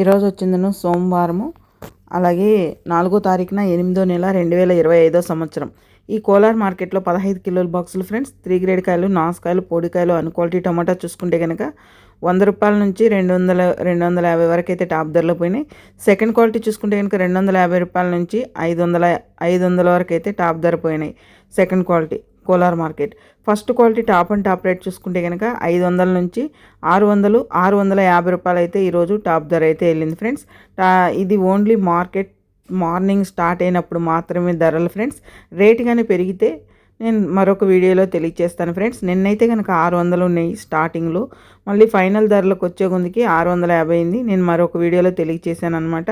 ఈరోజు వచ్చిందను సోమవారము. అలాగే నాలుగో తారీఖున ఎనిమిదో నెల రెండు వేల ఇరవై ఐదో సంవత్సరం. ఈ కోలార్ మార్కెట్లో పదహైదు కిలోల బాక్సులు ఫ్రెండ్స్ త్రీ గ్రేడ్ కాయలు నాసుకాయలు పొడికాయలు అన్ క్వాలిటీ టమాటా చూసుకుంటే కనుక వంద రూపాయల నుంచి రెండు వందల రెండు వందల యాభై వరకు అయితే టాప్ ధరలో పోయినాయి. సెకండ్ క్వాలిటీ చూసుకుంటే కనుక రెండు వందల యాభై రూపాయల నుంచి ఐదు వందల ఐదు వందల వరకు అయితే టాప్ ధర పోయినాయి. Second quality Kolar market. First quality top and top rate చూసుకుంటే కనుక ఐదు వందల నుంచి ఆరు వందలు ఆరు వందల యాభై రూపాయలు అయితే ఈరోజు టాప్ ధర అయితే వెళ్ళింది ఫ్రెండ్స్. ఇది ఓన్లీ మార్కెట్ మార్నింగ్ స్టార్ట్ అయినప్పుడు మాత్రమే ధరలు ఫ్రెండ్స్. రేట్ కానీ పెరిగితే నేను మరొక వీడియోలో తెలియజేస్తాను ఫ్రెండ్స్. నిన్నైతే కనుక ఆరు వందలు ఉన్నాయి స్టార్టింగ్లో. మళ్ళీ ఫైనల్ ధరలకు వచ్చే ముందుకి ఆరు వందల యాభై అయింది. నేను మరొక వీడియోలో తెలియజేశాను అనమాట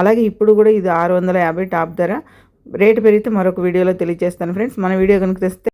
అలాగే ఇప్పుడు కూడా ఇది ఆరు వందల యాభై టాప్ ధర. రేటు పెరిగితే మరొక వీడియోలో తెలియజేస్తాను ఫ్రెండ్స్. మన వీడియో కనుక తెస్తే